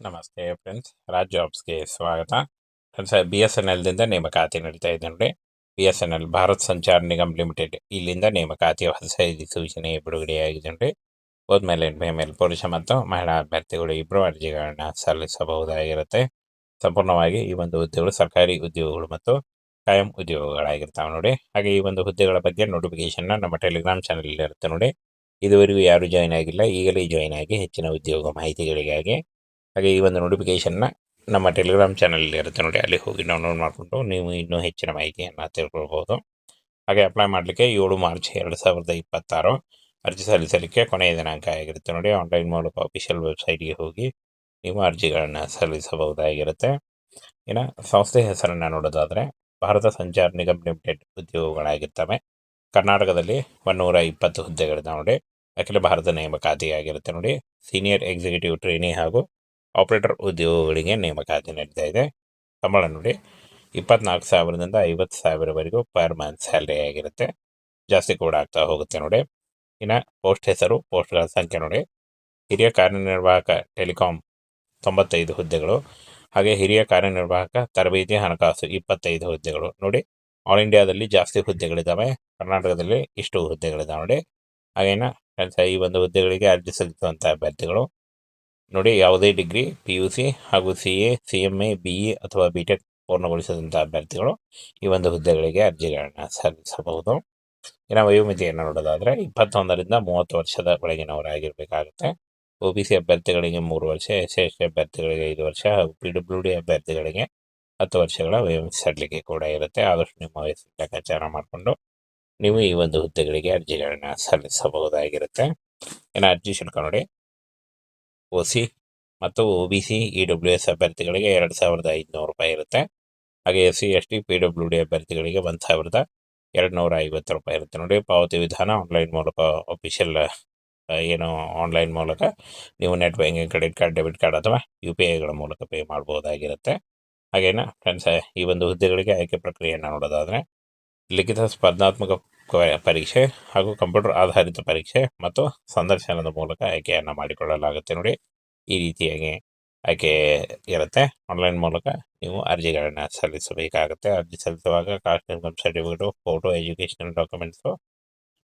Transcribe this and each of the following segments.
ನಮಸ್ತೆ ಫ್ರೆಂಡ್ಸ್ ರಾಜ್ ಜಾಬ್ಸ್ಗೆ ಸ್ವಾಗತ. ಫ್ರೆಂಡ್ಸ್ ಬಿ ಎಸ್ ಎನ್ ಎಲ್ದಿಂದ ನೇಮಕಾತಿ ನಡೀತಾ ಇದೆ ನೋಡಿ B S N L Bharat Sanchar Nigam limited ಇಲ್ಲಿಂದ ನೇಮಕಾತಿಯ ಹೊಸ ಸೂಚನೆ ಬಿಡುಗಡೆಯಾಗಿದೆ ನೋಡಿ ಹೋದ್ಮೇಲೆ ಮೇಲೆ ಪುರುಷ ಮತ್ತು ಮಹಿಳಾ ಅಭ್ಯರ್ಥಿಗಳು ಇಬ್ಬರು ಅರ್ಜಿಗಳನ್ನು ಸಲ್ಲಿಸಬಹುದಾಗಿರುತ್ತೆ. ಸಂಪೂರ್ಣವಾಗಿ ಈ ಒಂದು ಹುದ್ದೆಗಳು ಸರ್ಕಾರಿ ಉದ್ಯೋಗಗಳು ಮತ್ತು ಕಾಯಂ ಉದ್ಯೋಗಗಳಾಗಿರ್ತಾವೆ ನೋಡಿ ಹಾಗೆ ಈ ಒಂದು ಹುದ್ದೆಗಳ ಬಗ್ಗೆ ನೋಟಿಫಿಕೇಶನ್ನ ನಮ್ಮ ಟೆಲಿಗ್ರಾಮ್ ಚಾನಲ್ ಇರುತ್ತೆ ನೋಡಿ ಇದುವರೆಗೂ ಯಾರು ಜಾಯಿನ್ ಆಗಿಲ್ಲ. ಈಗಲೇ ಜಾಯಿನ್ ಆಗಿ ಹೆಚ್ಚಿನ ಉದ್ಯೋಗ ಮಾಹಿತಿಗಳಿಗಾಗಿ ಹಾಗೆ ಈ ಒಂದು ನೋಟಿಫಿಕೇಷನ್ನ ನಮ್ಮ ಟೆಲಿಗ್ರಾಮ್ ಚಾನಲಲ್ಲಿ ಇರುತ್ತೆ ನೋಡಿ, ಅಲ್ಲಿ ಹೋಗಿ ಡೌನ್ಲೋಡ್ ಮಾಡಿಕೊಂಡು ನೀವು ಇನ್ನೂ ಹೆಚ್ಚಿನ ಮಾಹಿತಿಯನ್ನು ತಿಳ್ಕೊಳ್ಬೋದು. ಹಾಗೆ ಅಪ್ಲೈ ಮಾಡಲಿಕ್ಕೆ ಏಳು ಮಾರ್ಚ್ ಎರಡು ಸಾವಿರದ ಇಪ್ಪತ್ತಾರು ಅರ್ಜಿ ಸಲ್ಲಿಸಲಿಕ್ಕೆ ಕೊನೆಯ ದಿನಾಂಕ ಆಗಿರುತ್ತೆ ನೋಡಿ ಆನ್ಲೈನ್ ಮೂಲಕ ಅಫಿಷಿಯಲ್ ವೆಬ್ಸೈಟ್ಗೆ ಹೋಗಿ ನೀವು ಅರ್ಜಿಗಳನ್ನು ಸಲ್ಲಿಸಬಹುದಾಗಿರುತ್ತೆ. ಇನ್ನು ಸಂಸ್ಥೆ ಹೆಸರನ್ನು ನೋಡೋದಾದರೆ, ಭಾರತ ಸಂಚಾರ ನಿಗಮ್ ಲಿಮಿಟೆಡ್ ಉದ್ಯೋಗಗಳಾಗಿರ್ತವೆ. ಕರ್ನಾಟಕದಲ್ಲಿ ಒನ್ನೂರ ಇಪ್ಪತ್ತು ಹುದ್ದೆಗಳಿದ್ದಾವೆ ನೋಡಿ, ಅಖಿಲ ಭಾರತ ನೇಮಕಾತಿಯಾಗಿರುತ್ತೆ ನೋಡಿ ಸೀನಿಯರ್ ಎಕ್ಸಿಕ್ಯೂಟಿವ್ ಟ್ರೈನಿ ಹಾಗೂ ಆಪರೇಟರ್ ಉದ್ಯೋಗಗಳಿಗೆ ನೇಮಕಾತಿ ನಡೀತಾ ಇದೆ. ಸಂಬಳ ನೋಡಿ, ಇಪ್ಪತ್ನಾಲ್ಕು ಸಾವಿರದಿಂದ ಐವತ್ತು ಸಾವಿರವರೆಗೂ ಪರ್ ಮಂತ್ ಸ್ಯಾಲ್ರಿ ಆಗಿರುತ್ತೆ. ಜಾಸ್ತಿ ಕೂಡ ಆಗ್ತಾ ಹೋಗುತ್ತೆ ನೋಡಿ. ಇನ್ನು ಪೋಸ್ಟ್ ಹೆಸರು, ಪೋಸ್ಟ್ಗಳ ಸಂಖ್ಯೆ ನೋಡಿ. ಹಿರಿಯ ಕಾರ್ಯನಿರ್ವಾಹಕ ಟೆಲಿಕಾಂ ತೊಂಬತ್ತೈದು ಹುದ್ದೆಗಳು ಹಾಗೆ ಹಿರಿಯ ಕಾರ್ಯನಿರ್ವಾಹಕ ತರಬೇತಿ ಹಣಕಾಸು ಇಪ್ಪತ್ತೈದು ಹುದ್ದೆಗಳು ನೋಡಿ. ಆಲ್ ಇಂಡಿಯಾದಲ್ಲಿ ಜಾಸ್ತಿ ಹುದ್ದೆಗಳಿದ್ದಾವೆ ಕರ್ನಾಟಕದಲ್ಲಿ ಇಷ್ಟು ಹುದ್ದೆಗಳಿದ್ದಾವೆ ನೋಡಿ. ಹಾಗೇನ ಈ ಒಂದು ಹುದ್ದೆಗಳಿಗೆ ಅರ್ಜಿ ಸಲ್ಲಿಸುವಂಥ ಅಭ್ಯರ್ಥಿಗಳು ನೋಡಿ, ಯಾವುದೇ ಡಿಗ್ರಿ, ಪಿ ಯು ಸಿ ಹಾಗೂ C A, C M A, B E ಅಥವಾ ಬಿ ಟೆಕ್ ಪೂರ್ಣಗೊಳಿಸಿದಂಥ ಅಭ್ಯರ್ಥಿಗಳು ಈ ಒಂದು ಹುದ್ದೆಗಳಿಗೆ ಅರ್ಜಿಗಳನ್ನು ಸಲ್ಲಿಸಬಹುದು. ಇನ್ನು ವಯೋಮಿತಿಯನ್ನು ನೋಡೋದಾದರೆ, ಇಪ್ಪತ್ತೊಂದರಿಂದ ಮೂವತ್ತು ವರ್ಷದ ಒಳಗಿನವರಾಗಿರಬೇಕಾಗುತ್ತೆ ಒ ಬಿ ಸಿ ಅಭ್ಯರ್ಥಿಗಳಿಗೆ ಮೂರು ವರ್ಷ, ಎಸ್ ಎಸ್ ಟಿ ಅಭ್ಯರ್ಥಿಗಳಿಗೆ ಐದು ವರ್ಷ ಹಾಗೂ ಪಿ ಡಬ್ಲ್ಯೂ ಡಿ ಅಭ್ಯರ್ಥಿಗಳಿಗೆ ಹತ್ತು ವರ್ಷಗಳ ವಯೋಮಿತಿ ಸಡಲಿಕೆ ಕೂಡ ಇರುತ್ತೆ. ಆದಷ್ಟು ನಿಮ್ಮ ವಯಸ್ಸು ಲೆಕ್ಕಾಚಾರ ಮಾಡಿಕೊಂಡು ನೀವು ಈ ಒಂದು ಹುದ್ದೆಗಳಿಗೆ ಅರ್ಜಿಗಳನ್ನು ಸಲ್ಲಿಸಬಹುದಾಗಿರುತ್ತೆ. ಇನ್ನು ಅರ್ಜಿ ಶುಲ್ಕ ನೋಡಿ ಸಿ ಮತ್ತು O B C E W S ಅಭ್ಯರ್ಥಿಗಳಿಗೆ ಎರಡು ಸಾವಿರದ ಐದುನೂರು ರೂಪಾಯಿ ಇರುತ್ತೆ. ಹಾಗೆ S C, S T, P W D ಅಭ್ಯರ್ಥಿಗಳಿಗೆ ಒಂದು ಸಾವಿರದ ಎರಡು ನೂರ ಐವತ್ತು ರೂಪಾಯಿ ಇರುತ್ತೆ. ನೋಡಿ, ಪಾವತಿ ವಿಧಾನ ಆನ್ಲೈನ್ ಮೂಲಕ ಅಫಿಷಿಯಲ್ ಏನು ಆನ್ಲೈನ್ ಮೂಲಕ ನೀವು net banking credit card debit card ಅಥವಾ ಯು ಪಿ ಐಗಳ ಮೂಲಕ ಪೇ ಮಾಡ್ಬೋದಾಗಿರುತ್ತೆ ಹಾಗೇನ ಫ್ರೆಂಡ್ಸ್ ಈ ಒಂದು ಹುದ್ದೆಗಳಿಗೆ ಆಯ್ಕೆ ಪ್ರಕ್ರಿಯೆಯನ್ನು ನೋಡೋದಾದರೆ, ಲಿಖಿತ ಸ್ಪರ್ಧಾತ್ಮಕ ಪರೀಕ್ಷೆ ಹಾಗೂ ಕಂಪ್ಯೂಟರ್ ಆಧಾರಿತ ಪರೀಕ್ಷೆ ಮತ್ತು ಸಂದರ್ಶನದ ಮೂಲಕ ಆಯ್ಕೆಯನ್ನು ಮಾಡಿಕೊಳ್ಳಲಾಗುತ್ತೆ ನೋಡಿ. ಈ ರೀತಿಯಾಗಿ ಆಯ್ಕೆ ಇರುತ್ತೆ. ಆನ್ಲೈನ್ ಮೂಲಕ ನೀವು ಅರ್ಜಿಗಳನ್ನು ಸಲ್ಲಿಸಬೇಕಾಗುತ್ತೆ. ಅರ್ಜಿ ಸಲ್ಲಿಸುವಾಗ caste, income certificate, photo, educational documents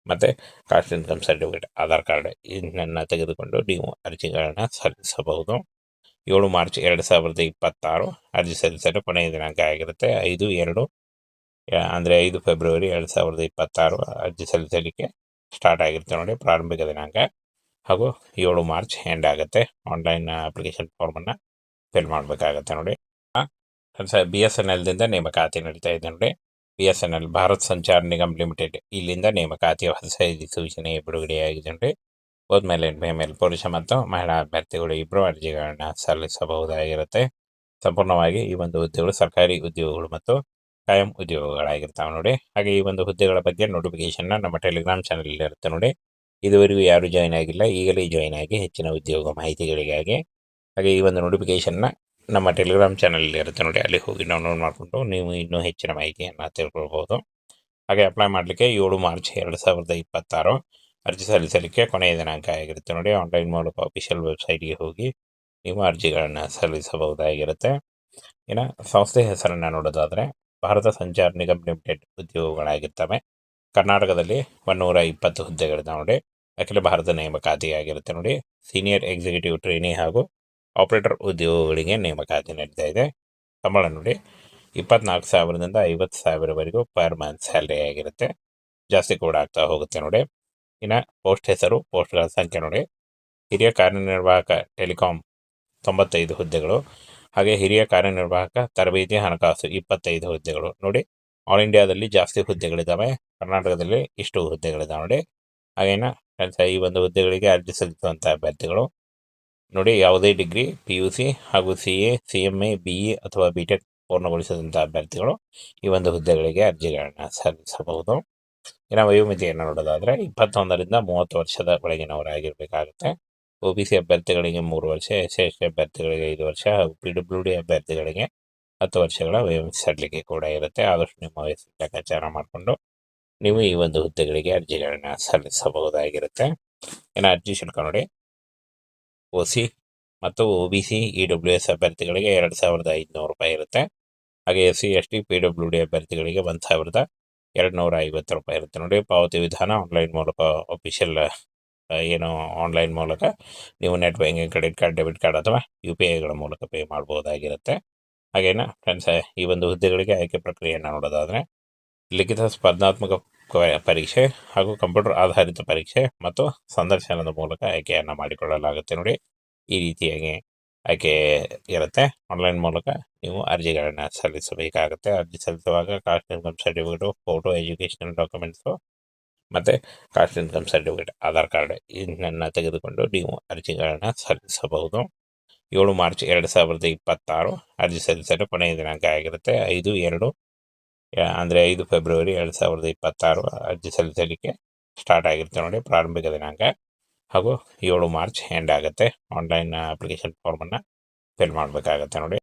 ಮತ್ತು caste, income certificate, Aadhaar card ಇದನ್ನು ತೆಗೆದುಕೊಂಡು ನೀವು ಅರ್ಜಿಗಳನ್ನು ಸಲ್ಲಿಸಬಹುದು. ಏಳು ಮಾರ್ಚ್ ಎರಡು ಸಾವಿರದ ಇಪ್ಪತ್ತಾರು ಅರ್ಜಿ ಸಲ್ಲಿಸಲು ಕೊನೆಯ ದಿನಾಂಕ ಆಗಿರುತ್ತೆ. ಐದು, ಎರಡು ಅಂದರೆ ಐದು ಫೆಬ್ರವರಿ ಎರಡು ಸಾವಿರದ ಇಪ್ಪತ್ತಾರು ಅರ್ಜಿ ಸಲ್ಲಿಸಲಿಕ್ಕೆ ಸ್ಟಾರ್ಟ್ ಆಗಿರುತ್ತೆ ನೋಡಿ ಪ್ರಾರಂಭಿಕ ದಿನಾಂಕ. ಹಾಗೂ ಏಳು ಮಾರ್ಚ್ ಎಂಡ್ ಆಗುತ್ತೆ. ಆನ್ಲೈನ್ ಅಪ್ಲಿಕೇಶನ್ ಫಾರ್ಮನ್ನು ಫಿಲ್ ಮಾಡಬೇಕಾಗತ್ತೆ ನೋಡಿ. ಬಿ ಎಸ್ ಎನ್ ಎಲ್ದಿಂದ ನೇಮಕಾತಿ ನಡೀತಾ ಇದೆ ನೋಡಿ. B S N L Bharat Sanchar Nigam limited ಇಲ್ಲಿಂದ ನೇಮಕಾತಿ ಹೊಸ ಸೂಚನೆ ಬಿಡುಗಡೆಯಾಗಿದೆ ನೋಡಿ. ಹೋದ್ಮೇಲೆ ಮೇಲೆ ಪುರುಷ ಮತ್ತು ಮಹಿಳಾ ಅಭ್ಯರ್ಥಿಗಳು ಇಬ್ಬರು ಅರ್ಜಿಗಳನ್ನು ಸಲ್ಲಿಸಬಹುದಾಗಿರುತ್ತೆ. ಸಂಪೂರ್ಣವಾಗಿ ಈ ಒಂದು ಉದ್ಯೋಗಗಳು ಸರ್ಕಾರಿ ಉದ್ಯೋಗಗಳು ಮತ್ತು ಕಾಯಂ ಉದ್ಯೋಗಗಳಾಗಿರ್ತಾವೆ ನೋಡಿ. ಹಾಗೆ ಈ ಒಂದು ಹುದ್ದೆಗಳ ಬಗ್ಗೆ ನೋಟಿಫಿಕೇಶನ್ನ ನಮ್ಮ ಟೆಲಿಗ್ರಾಮ್ ಚಾನಲ್ ಇರುತ್ತೆ ನೋಡಿ. ಇದುವರೆಗೂ ಯಾರು ಜಾಯಿನ್ ಆಗಿಲ್ಲ, ಈಗಲೇ ಜಾಯಿನ್ ಆಗಿ ಹೆಚ್ಚಿನ ಉದ್ಯೋಗ ಮಾಹಿತಿಗಳಿಗಾಗಿ. ಹಾಗೆ ಈ ಒಂದು ನೋಟಿಫಿಕೇಶನ್ನ ನಮ್ಮ ಟೆಲಿಗ್ರಾಮ್ ಚಾನಲ್ ಇರುತ್ತೆ ನೋಡಿ. ಅಲ್ಲಿ ಹೋಗಿ ಡೌನ್ಲೋಡ್ ಮಾಡಿಕೊಂಡು ನೀವು ಇನ್ನೂ ಹೆಚ್ಚಿನ ಮಾಹಿತಿಯನ್ನು ತಿಳ್ಕೊಳ್ಬೋದು. ಹಾಗೆ ಅಪ್ಲೈ ಮಾಡಲಿಕ್ಕೆ ಏಳು ಮಾರ್ಚ್ ಎರಡು ಸಾವಿರದ ಇಪ್ಪತ್ತಾರು ಅರ್ಜಿ ಸಲ್ಲಿಸಲಿಕ್ಕೆ ಕೊನೆಯ ದಿನಾಂಕ ಆಗಿರುತ್ತೆ ನೋಡಿ. ಆನ್ಲೈನ್ ಮೂಲಕ ಅಫಿಷಿಯಲ್ ವೆಬ್ಸೈಟ್ಗೆ ಹೋಗಿ ನೀವು ಅರ್ಜಿಗಳನ್ನು ಸಲ್ಲಿಸಬಹುದಾಗಿರುತ್ತೆ. ಇನ್ನು ಸಂಸ್ಥೆ ಹೆಸರನ್ನು ನೋಡೋದಾದರೆ ಭಾರತ ಸಂಚಾರ ನಿಗಮ್ ಲಿಮಿಟೆಡ್ ಉದ್ಯೋಗಗಳಾಗಿರ್ತವೆ. ಕರ್ನಾಟಕದಲ್ಲಿ ಒನ್ನೂರ ಇಪ್ಪತ್ತು ಹುದ್ದೆಗಳಿದೆ ನೋಡಿ. ಅಖಿಲ ಭಾರತ ನೇಮಕಾತಿಯಾಗಿರುತ್ತೆ ನೋಡಿ. ಸೀನಿಯರ್ ಎಕ್ಸಿಕ್ಯೂಟಿವ್ ಟ್ರೈನಿ ಹಾಗೂ ಆಪರೇಟರ್ ಉದ್ಯೋಗಗಳಿಗೆ ನೇಮಕಾತಿ ನಡೀತಾ ಇದೆ. ಸಂಬಳ ನೋಡಿ. ಇಪ್ಪತ್ನಾಲ್ಕು ಸಾವಿರದಿಂದ ಐವತ್ತು ಸಾವಿರವರೆಗೂ ಪರ್ ಮಂತ್ ಸ್ಯಾಲ್ರಿ ಆಗಿರುತ್ತೆ. ಜಾಸ್ತಿ ಕೂಡ ಆಗ್ತಾ ಹೋಗುತ್ತೆ ನೋಡಿ. ಇನ್ನು ಪೋಸ್ಟ್ ಹೆಸರು, ಪೋಸ್ಟ್ಗಳ ಸಂಖ್ಯೆ ನೋಡಿ. ಹಿರಿಯ ಕಾರ್ಯನಿರ್ವಾಹಕ ಟೆಲಿಕಾಂ ತೊಂಬತ್ತೈದು ಹುದ್ದೆಗಳು. ಹಾಗೆ ಹಿರಿಯ ಕಾರ್ಯನಿರ್ವಾಹಕ ತರಬೇತಿ ಹಣಕಾಸು ಇಪ್ಪತ್ತೈದು ಹುದ್ದೆಗಳು. ನೋಡಿ ಆಲ್ ಇಂಡಿಯಾದಲ್ಲಿ ಜಾಸ್ತಿ ಹುದ್ದೆಗಳಿದ್ದಾವೆ ಕರ್ನಾಟಕದಲ್ಲಿ ಇಷ್ಟು ಹುದ್ದೆಗಳಿದ್ದಾವೆ ನೋಡಿ, ಹಾಗೇನ? ಈ ಒಂದು ಹುದ್ದೆಗಳಿಗೆ ಅರ್ಜಿ ಸಲ್ಲಿಸುವಂಥ ಅಭ್ಯರ್ಥಿಗಳು. ನೋಡಿ, ಯಾವುದೇ ಡಿಗ್ರಿ ಪಿ ಯು ಸಿ ಹಾಗೂ C A C M A B E ಅಥವಾ ಬಿ ಟೆಕ್ ಪೂರ್ಣಗೊಳಿಸಿದಂಥ ಅಭ್ಯರ್ಥಿಗಳು ಈ ಒಂದು ಹುದ್ದೆಗಳಿಗೆ ಅರ್ಜಿಗಳನ್ನು ಸಲ್ಲಿಸಬಹುದು. ಇನ್ನು ವಯೋಮಿತಿಯನ್ನು ನೋಡೋದಾದರೆ ಇಪ್ಪತ್ತೊಂದರಿಂದ ಮೂವತ್ತು ವರ್ಷದ ಒಳಗಿನವರಾಗಿರಬೇಕಾಗುತ್ತೆ. ಒ ಬಿ ಸಿ ಅಭ್ಯರ್ಥಿಗಳಿಗೆ ಮೂರು ವರ್ಷ, ಎಸ್ ಎಸ್ ಟಿ ಅಭ್ಯರ್ಥಿಗಳಿಗೆ ಐದು ವರ್ಷ, ಹಾಗೂ ಪಿ ಡಬ್ಲ್ಯೂ ಡಿ ಅಭ್ಯರ್ಥಿಗಳಿಗೆ ಹತ್ತು ವರ್ಷಗಳ ಸಡಲಿಕೆ ಕೂಡ ಇರುತ್ತೆ. ಆದಷ್ಟು ನಿಮ್ಮ ವಯಸ್ಸು ಲೆಕ್ಕಾಚಾರ ಮಾಡಿಕೊಂಡು ನೀವು ಈ ಒಂದು ಹುದ್ದೆಗಳಿಗೆ ಅರ್ಜಿಗಳನ್ನ ಸಲ್ಲಿಸಬಹುದಾಗಿರುತ್ತೆ. ಇನ್ನು ಅರ್ಜಿ ಶುಲ್ಕ ನೋಡಿ. ಒ ಸಿ ಮತ್ತು O B C E W S ಅಭ್ಯರ್ಥಿಗಳಿಗೆ ಎರಡು ಸಾವಿರದ ಐದುನೂರು ರೂಪಾಯಿ ಇರುತ್ತೆ. ಹಾಗೆ S C, S T P W D ಅಭ್ಯರ್ಥಿಗಳಿಗೆ ಒಂದು ಸಾವಿರದ ಎರಡು ನೂರ ಐವತ್ತು ರೂಪಾಯಿ ಇರುತ್ತೆ ನೋಡಿ. ಪಾವತಿ ವಿಧಾನ ಆನ್ಲೈನ್ ಮೂಲಕ ಅಫಿಷಿಯಲ್ ಏನು ಆನ್ಲೈನ್ ಮೂಲಕ ನೀವು net banking credit card debit card ಅಥವಾ ಯು ಪಿ ಐಗಳ ಮೂಲಕ ಪೇ ಮಾಡ್ಬೋದಾಗಿರುತ್ತೆ ಹಾಗೇನ ಫ್ರೆಂಡ್ಸ್ ಈ ಒಂದು ಹುದ್ದೆಗಳಿಗೆ ಆಯ್ಕೆ ಪ್ರಕ್ರಿಯೆಯನ್ನು ನೋಡೋದಾದರೆ ಲಿಖಿತ ಸ್ಪರ್ಧಾತ್ಮಕ ಪರೀಕ್ಷೆ ಹಾಗೂ ಕಂಪ್ಯೂಟರ್ ಆಧಾರಿತ ಪರೀಕ್ಷೆ ಮತ್ತು ಸಂದರ್ಶನದ ಮೂಲಕ ಆಯ್ಕೆಯನ್ನು ಮಾಡಿಕೊಳ್ಳಲಾಗುತ್ತೆ ನೋಡಿ. ಈ ರೀತಿಯಾಗಿ ಆಯ್ಕೆ ಇರುತ್ತೆ. ಆನ್ಲೈನ್ ಮೂಲಕ ನೀವು ಅರ್ಜಿಗಳನ್ನು ಸಲ್ಲಿಸಬೇಕಾಗುತ್ತೆ. ಅರ್ಜಿ ಸಲ್ಲಿಸುವಾಗ caste income certificate photo educational documents ಮತ್ತು caste income certificate, Aadhaar card ಇದನ್ನು ತೆಗೆದುಕೊಂಡು ನೀವು ಅರ್ಜಿಗಳನ್ನು ಸಲ್ಲಿಸಬಹುದು. ಏಳು ಮಾರ್ಚ್ ಎರಡು ಸಾವಿರದ ಇಪ್ಪತ್ತಾರು, ಅರ್ಜಿ ಸಲ್ಲಿಸಲು ಕೊನೆಯ ದಿನಾಂಕ ಆಗಿರುತ್ತೆ. ಐದು, ಎರಡು ಅಂದರೆ ಐದು ಫೆಬ್ರವರಿ ಎರಡು ಸಾವಿರದ ಇಪ್ಪತ್ತಾರು, ಅರ್ಜಿ ಸಲ್ಲಿಸಲಿಕ್ಕೆ ಸ್ಟಾರ್ಟ್ ಆಗಿರುತ್ತೆ ನೋಡಿ ಪ್ರಾರಂಭಿಕ ದಿನಾಂಕ. ಹಾಗೂ ಏಳು ಮಾರ್ಚ್ ಎಂಡ್ ಆಗುತ್ತೆ. ಆನ್ಲೈನ್ ಅಪ್ಲಿಕೇಶನ್ ಫಾರ್ಮನ್ನು ಫಿಲ್ ಮಾಡಬೇಕಾಗತ್ತೆ ನೋಡಿ.